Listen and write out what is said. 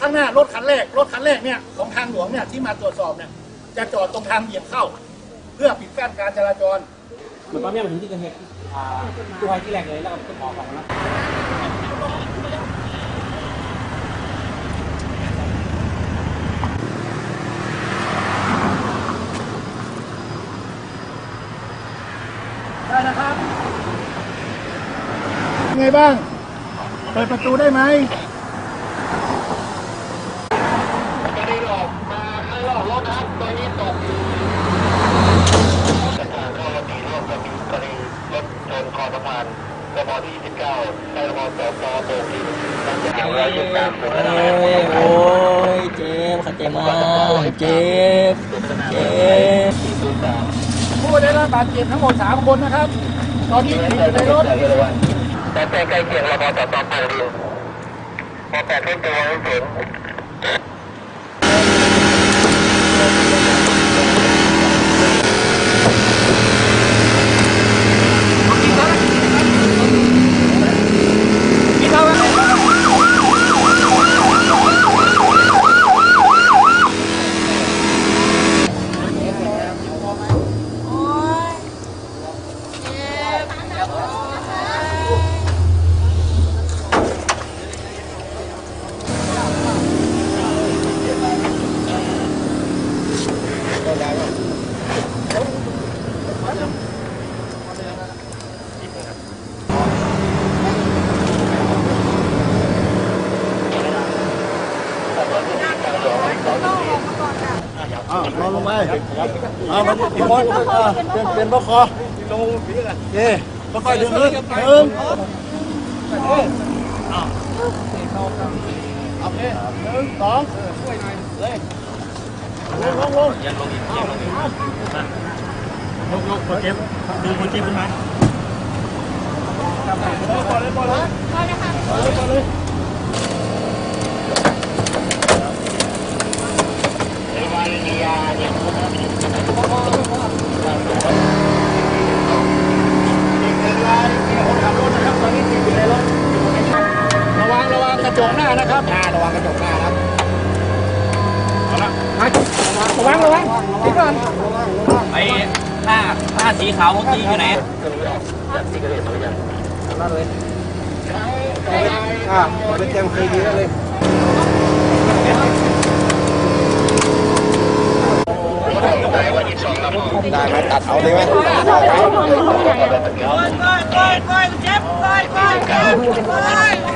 ข้างหน้ารถคันแรกรถคันแรกเนี่ยของทางหลวงเนี่ยที่มาตรวจสอบเนี่ยจะจอดตรงทางเบี่ยงเข้า เพื่อปิดกั้นการจราจรเหมือนตอนเนี้ยมาถึงที่เกิดเหตุอ่าตัวไฟที่แรกเลยแล้วก็ต้องออกก่อนนะได้นะครับไงบ้าง เปิดประตูได้ไหม โอ้ยโอ้ยเจ็บขัดเจ็บมากเจ็บเจ็บผู้ได้รับบาดเจ็บทั้งหมดสามคนนะครับ ตอนนี้ติดอยู่ในรถแต่แต่ใกล้เคียงเราพอต่อต่อไปเรีพอแปดขึ้นตัวให้ถึ นอนลงไปเอามาอีกคนอ่าเป็นเป็นบกคอลงเย่บกคอยๆดึงขึ้นหนึ่งโอเคหนึ่งสองเลย ลงลงลงยังลงอีกยังลงอีกยกยกคนเจ็บดึงคนเจ็บขึ้นมาปล่อยเลยปล่อยเลยปล่อยเลยปล่อยเลยระวังระวังกระจกหน้านะครับอ่าระวังกระจกหน้าครับ เอาระวังระวังทิ้งก่อนไอ้หน้าหน้าสีขาวเมื่อกี้อยู่ไหนอ่าเป็นเต็มเคยดีแล้วเลยได้ไหมตัดเอาได้ไหม